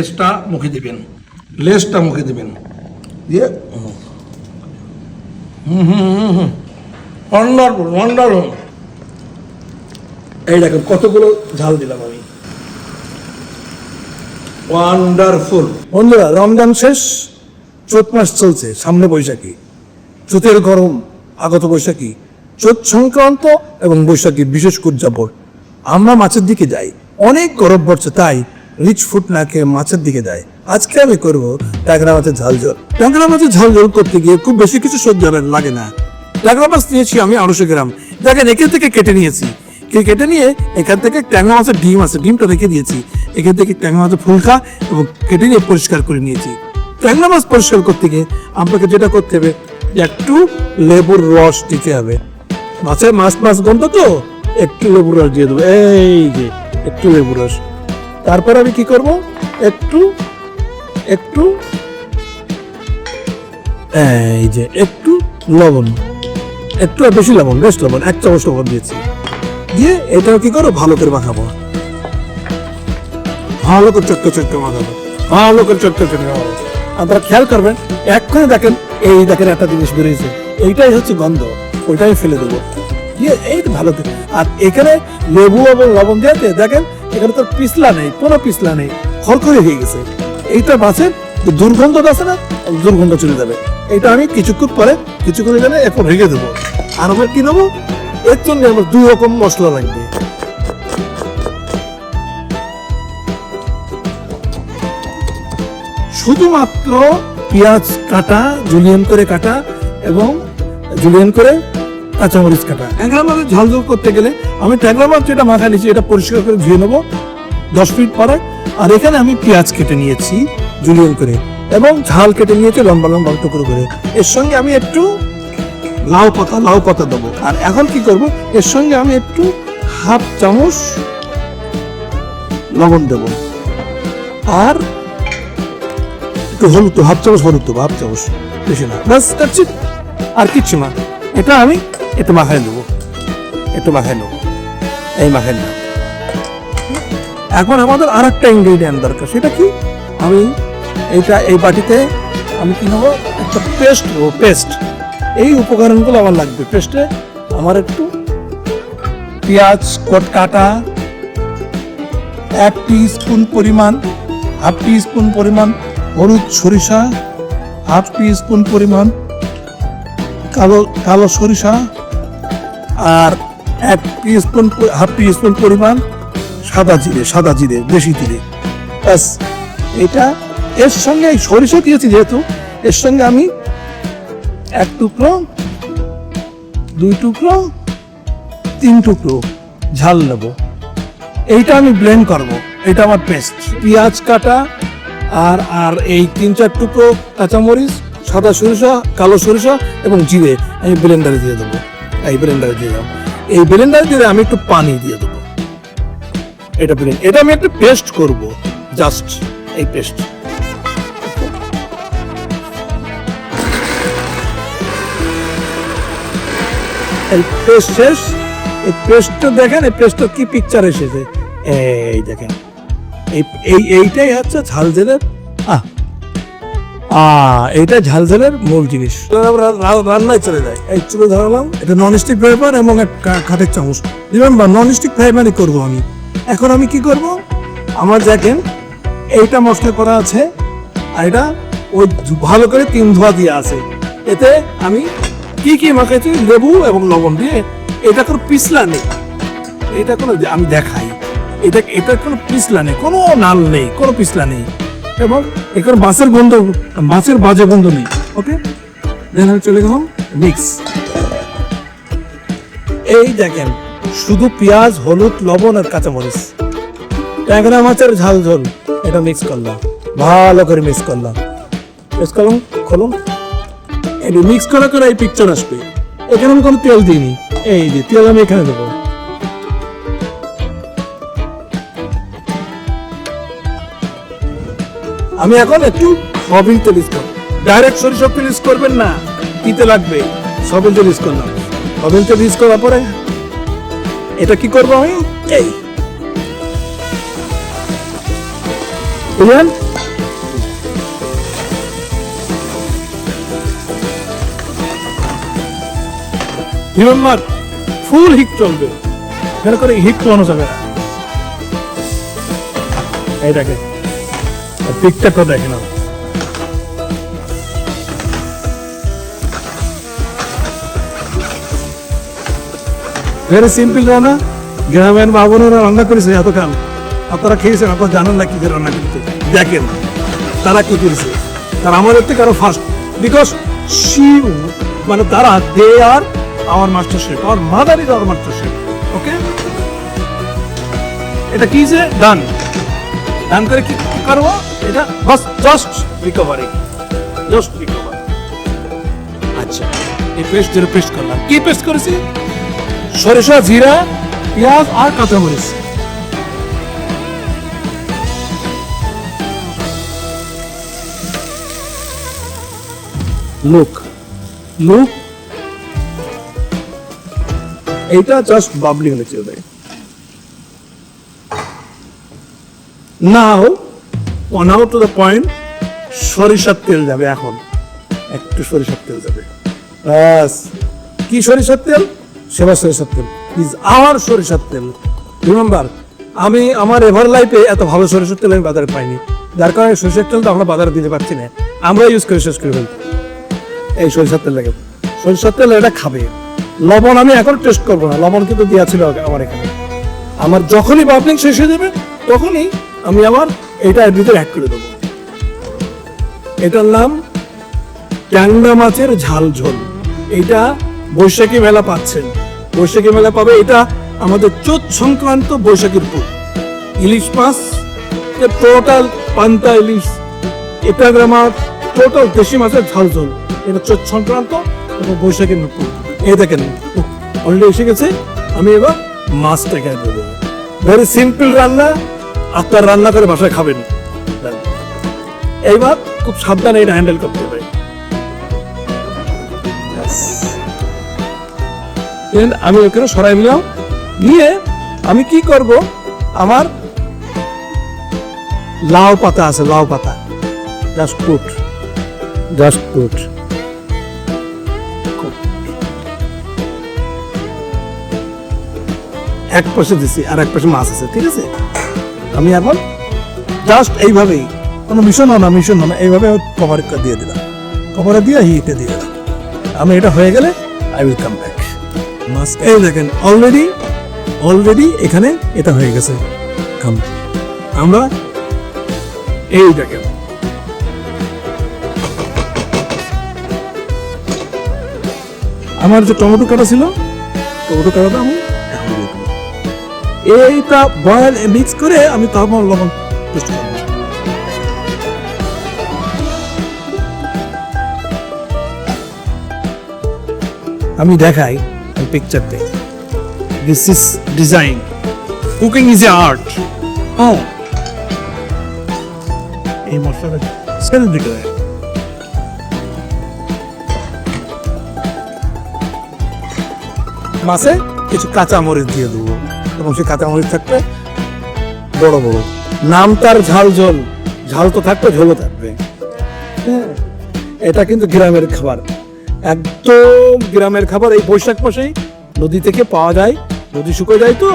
লেসটা মুখে দিবেন। লেসটা মুখে দিবেন। দিয়ে, হুম হুম হুম ওয়ান্ডারফুল ওয়ান্ডারফুল এই দেখেন, কতগুলো ঝাল দিলাম আমি। ওয়ান্ডারফুল বন্ধুরা, রমজান শেষ, চৈত মাস চলছে, সামনে বৈশাখী। চৈতের গরম, আগত বৈশাখী। চৈত সংক্রান্ত এবং বৈশাখী বিশেষ উদযাপন। আমরা মাছের দিকে যাই। অনেক গরম পড়ছে, তাই রিচ ফুড না খেয়ে মাছের দিকে যাই আজকে আমি করব ট্যাংরা মাছের ঝাল ঝোল ট্যাংরা মাছের ঝাল ঝোল করতে গিয়ে খুব বেশি কিছু সহ্য লাগে না। ট্যাংরা মাছ নিয়েছি আমি আড়াইশো গ্রাম। দেখেন, এখান থেকে কেটে নিয়েছি। কেটে নিয়ে এখান থেকে ট্যাংরা মাছের ডিম আছে, ডিমটা রেখে দিয়েছি। এখান থেকে ট্যাংরা মাছের ফুলকা এবং কেটে নিয়ে পরিষ্কার করে নিয়েছি। ট্যাংরা মাছ পরিষ্কার করতে গিয়ে আপনাকে যেটা করতে হবে, একটু লেবুর রস দিতে হবে। মাছের মাছ মাছ গন্ধ তো? একটু লেবুর রস দিয়ে দেবো। এই যে, একটু লেবুর রস। তারপর আমি কি করব? একটু একটু, এই যে একটু লবণ, একটু বেশি লবণ, বেশ লবণ, এক চামচ লবণ দিয়েছি। দিয়ে এটাও কি করো? ভালো করে মাখাবো। ভালো করে চটকে চটকে মাখাবো। ভালো করে চটকে চটকে আপনারা খেয়াল করবেন, এক্ষুনি দেখেন, এই দেখেন একটা জিনিস বেরিয়েছে। এইটাই হচ্ছে গন্ধ, ওইটাই ফেলে দেবো। দিয়ে এই ভালো আর এখানে লেবু এবং লবণ দিয়ে দেখেন এখানে তো পিছলা নেই, কোনো পিছলা নেই, খড়খড়ে হয়ে গেছে। এইটা মাছের দুর্গন্ধটা আছে না, দুর্গন্ধ চলে যাবে। এটা আমি কিছুক্ষণ পরে, কিছুক্ষণ এখানে এখন রেখে দেবো। আর আমার কি নেব এর জন্য আমার দুই রকম মশলা লাগবে। শুধুমাত্র পেঁয়াজ কাটা জুলিয়ান করে কাটা এবং জুলিয়ান করে কাঁচামরিচ কাটা। ট্যাংরা মাছের ঝাল ঝোল করতে গেলে আমি ট্যাংরা মাছ যেটা মাখা নিয়েছি, এটা পরিষ্কার করে ধুয়ে নেব দশ মিনিট পরে। আর এখানে আমি পেঁয়াজ কেটে নিয়েছি জুলিয়ান করে এবং ঝাল কেটে নিয়েছি লম্বা লম্বা টুকরো করে। এর সঙ্গে আমি একটু লাউ পাতা লাউ পাতা দেবো। আর এখন কি করব, এর সঙ্গে আমি একটু হাফ চামচ লবণ দেব। আর একটু হলুদ, হাফ চামচ হলুদ দেবো, হাফ চামচ, বেশি না। ব্যাস আর কিচ্ছু না। এটা আমি একটু মাখায় নেব একটু মাখায় নেব এই মাখায় নেব এখন আমাদের আর একটা ইনগ্রেডিয়েন্ট দরকার, সেটা কি? আমি এইটা, এই বাটিতে আমি কি নেব? একটা পেস্ট নেব পেস্ট এই উপকরণগুলো আমার লাগবে। পেস্টে আমার একটু পেঁয়াজ কট কাটা এক স্পুন পরিমাণ হাফ স্পুন পরিমাণ হলুদ সরিষা হাফ স্পুন পরিমাণ কালো কালো সরিষা আর এক স্পুন হাফ স্পুন পরিমাণ সাদা জিরে সাদা জিরে দেশি জিরে। ব্যাস, এটা এর সঙ্গে সরিষা দিয়েছি যেহেতু, এর সঙ্গে আমি এক টুকরো, দুই টুকরো, তিন টুকরো ঝাল নেব। এইটা আমি ব্লেন্ড করব, এটা আমার পেস্ট পেঁয়াজ কাটা আর আর এই তিন চার টুকরো কাঁচামরিচ, সাদা সরিষা, কালো সরিষা এবং জিরে আমি ব্লেন্ডারে দিয়ে দেবো। এই ব্লেন্ডারে দিয়ে দেবো এই ব্লেন্ডারে দিয়ে আমি একটু পানি দিয়ে দেবো। এটা ব্লেন্ড এটা আমি একটা পেস্ট করব জাস্ট এই পেস্ট এই পেস্ট শেষ। এই পেস্টটা দেখেন, এই পেস্টটা কি পিকচার এসেছে? এই দেখেন। এই এই, এইটাই হচ্ছে ঝাল ঝালের আহ আ এইটা ঝাল ঝালের মূল জিনিস। রান্নায় চলে যায় এই চুলে ধরালাম, এটা নন স্টিক ফ্রাই প্যান এবং এক কাঠের চামচ। রিমেম্বার নন স্টিক ফ্রাই প্যানই করব আমি। এখন আমি কি করব? আমার দেখেন, এইটা মশলা করা আছে, আর এটা ওই ভালো করে তিন ধোয়া দিয়ে আছে। এতে আমি কি কি মাখাইছি? লেবু এবং লবণ দিয়ে। এটা কোনো পিছলা নেই। এটা কোনো আমি দেখাই। এটা এটা কোনো পিছলা নেই। কোনো নাল নেই। কোনো পিছলা নেই। এবং এখানে মাছের গন্ধ মাছের বাজে গন্ধ নেই ওকে দেন আমি চলে গেলাম মিক্স এই দেখেন, শুধু পেঁয়াজ, হলুদ, লবণ আর কাঁচামরিচ। ট্যাংরা মাছের ঝাল ঝোল, এটা মিক্স করলাম, ভালো করে মিক্স করলাম। মিক্স করলাম খোলুন এই মিক্স করা করে এই পিকচার আসবে। এখানে আমি কোনো তেল দিইনি। এই যে তেল আমি এখানে দেবো। আমি এখন একটু সবিন তেল ইউজ করব। ডাইরেক্ট সরিষা তেল ইউজ করবেন না দিতে লাগবে সবিন তেল ইউজ করলাম। সবিন তেল ইউজ করার পরে এটা কি করব আমি? এই। রিমেম্বার ফুল হিট চলবে। এখানে করে হিট চলানো যাবে দেখে পিকচারটা দেখে না ভেরি সিম্পল রান্না গ্রামের মা বোনেরা রান্না করেছে এতকাল আপনারা খেয়েছেন, আপনারা জানেন না কি করে রান্না করতে। দেখেন, তারা কি করেছে? তারা আমাদের থেকে আরও ফার্স্ট বিকজ শি মানে তারা দে আর আমার মাস্টার শেফ আমার মাদার ইজ আমার মাস্টার শেফ ওকে এটা কি যে? ডান ডান করে কি করব? এটা জাস্ট রিকভারি জাস্ট রিকভার আচ্ছা এই পেস্ট যেটা পেস্ট করলাম। কি পেস্ট করেছি? সরিষা, জিরা, পেঁয়াজ আর কাঁচামরিচ। লুক লুক এইটা জাস্ট বাবলি হলে চলবে। Now now to the point সরিষার তেল যাবে এখন। একটু সরিষার তেল যাবে। ব্যাস। কি সরিষার তেল? সেবা সরিষার তেল। ইজ আওয়ার সরিষার তেল। রিমেম্বার আমি আমার এভার লাইফে এত ভালো সরিষার তেল আমি বাজারে পাইনি। যার কারণে সরিষার তেল তো আমরা বাজারে দিতে পারছি না। আমরা ইউজ করে, শেষ করে এই সরিষার তেল লাগে। সরিষার তেল এটা খাবে। লবণ আমি এখন টেস্ট করব না। লবণ কিন্তু দেওয়া ছিল আমার এখানে। আমার যখনই বাবলিং শেষ হয়ে যাবে, তখনই আমি আবার এটা এর ভিতরে অ্যাড করে দেবো। এটার নাম ট্যাংরা মাছের ঝাল ঝোল এটা বৈশাখী মেলা পাচ্ছেন। বৈশাখী মেলা পাবে, এটা আমাদের চোদ্দ সংক্রান্ত বৈশাখীর পুর। ইলিশ মাছ টোটাল পান্তা ইলিশ এটা মাছ টোটাল দেশি মাছের ঝাল ঝোল এটা চোদ্দ সংক্রান্ত এবং বৈশাখীর পুর। এই দেখেন অলরেডি এসে গেছে। আমি এবার মাছটা খেয়ে ভেরি সিম্পল রান্না, আপনার রান্না করে বাসায় খাবেন। এইবার খুব সাবধানে এটা হ্যান্ডেল করতে হবে। আমি ওখানে সরাই নিলাম। নিয়ে আমি কি করব? আমার লাউ পাতা আছে, লাউ পাতা। জাস্ট পুট জাস্ট পুট এক পাশে দিছি আর এক পাশে মাছ আছে, ঠিক আছে? আমি এখন জাস্ট এইভাবেই, কোনো মিশন না মিশন না, এইভাবে কভার দিয়ে দিলাম। কভারে দিয়ে হিটে দিয়ে দিলাম। আমি এটা হয়ে গেলে আই উইল কাম ব্যাক মাছ, এই দেখেন অলরেডি অলরেডি এখানে এটা হয়ে গেছে। কাম আমরা এই দেখেন। আমার যে টমেটো কাটা ছিল, টমেটো কাটাটা আমি। এইটা বয়েল মিক্স করে আমি তারপর লবণ টেস্ট করব। আমি দেখাই পিকচারতে this is design cooking is a art ও এই মশলাটা সেল দিকে দেয় মাছে কিছু কাঁচা মরিচ দিয়ে দেবো। এবং সেই কাঁচা মরিচ থাকবে, বড় বড়। নাম তার ঝাল ঝোল। ঝাল তো থাকবে, ঝোলও থাকবে। হ্যাঁ এটা কিন্তু গ্রামের খাবার। একদম গ্রামের খাবার, এই বৈশাখ মাসেই নদী থেকে পাওয়া যায়, নদী শুকিয়ে যায় তো?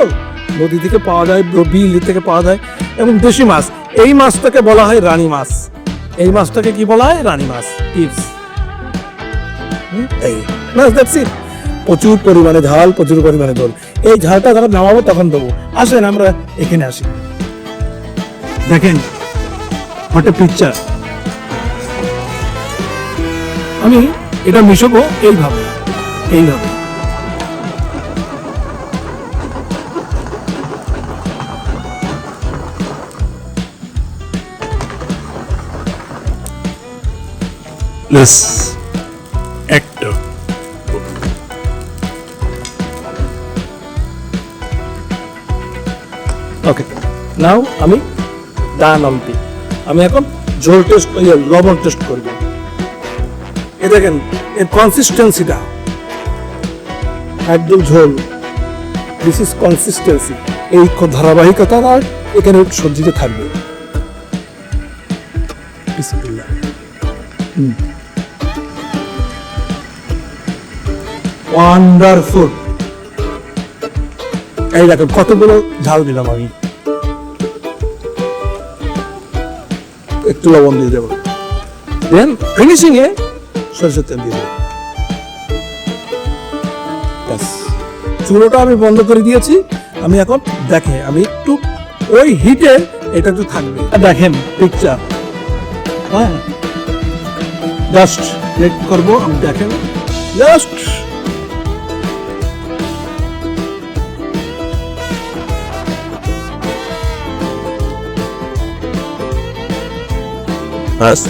নদী থেকে পাওয়া যায় বিল থেকে পাওয়া যায়, এবং দেশি মাছ। এই মাছটাকে বলা হয় রানী মাছ। এই মাছটাকে কি বলা হয়? রানী মাছ, টিপস। এই ব্যাস দ্যাটস প্রচুর পরিমাণে ঝাল, প্রচুর পরিমাণে দোল এই ঝালটা যখন নামাবো তখন দেবো। আসেন আমরা এখানে আসি। দেখেন হোয়াট এ পিকচার আমি এটা মিশবো এইভাবে এইভাবে। Let's ওকে নাও আমি ডান আমটি আমি এখন ঝোল টেস্ট ইয়ে, লবণ টেস্ট করব। এ দেখেন এর কনসিস্টেন্সিটা একদম ঝোল। দিস ইজ কনসিস্টেন্সি এই ধারাবাহিকতা আর এখানে সবজিতে থাকবে। ওয়ান্ডারফুল এই দেখো কতগুলো ঝাল দিলাম আমি। একটু লবণ দিয়ে দেবো। দেন ফিনিশিং এ সরষের তেল দিয়ে। চুলোটা আমি বন্ধ করে দিয়েছি। আমি এখন দেখে আমি একটু ওই হিটে এটা একটু থাকবে। দেখেন পিকচার হ্যাঁ। জাস্ট করব, আমি দেখেন। জাস্ট বাস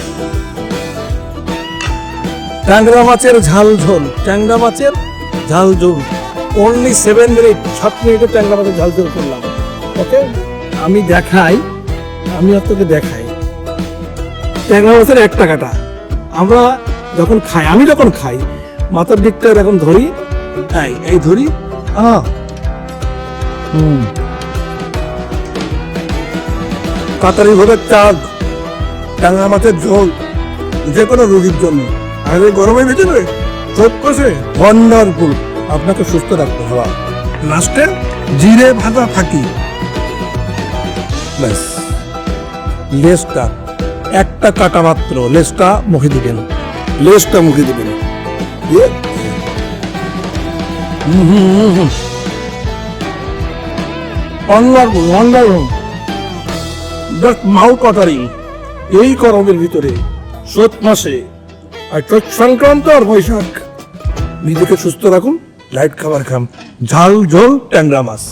ট্যাংরা মাছের ঝাল ঝোল, ট্যাংরা মাছের ঝাল ঝোল। অনলি সেভেন মিনিট সাত মিনিটে ট্যাংরা মাছের ঝাল ঝোল করলাম। ওকে আমি দেখাই, আমি আর তোকে দেখাই। ট্যাংরা মাছের এক টাকাটা। আমরা যখন খাই, আমি যখন খাই, মাথার দিকটা এরকম ধরি, এই এই ধরি হুম। কাতারি ভোগের চাঁদ ট্যাংরা মাছের ঝোল। যে কোনো রোগীর জন্য। আর এই গরমের ভিতরে চোখ কষে ওয়ান্ডারফুল আপনাকে সুস্থ রাখতে হবে। লাস্টে জিরে ভাজা থাকি ব্যাস। লেসটা একটা কাটা মাত্র। লেসটা মুখে দিবেন। লেসটা মুখে দিবেন। Wonderful wonderful just mouth watering এই গরমের ভিতরে চৈত মাসে আর চৈত সংক্রান্ত আর বৈশাখ। নিজেকে সুস্থ রাখুন, লাইট খাবার খান। ঝাল ঝোল ট্যাংরা মাছ।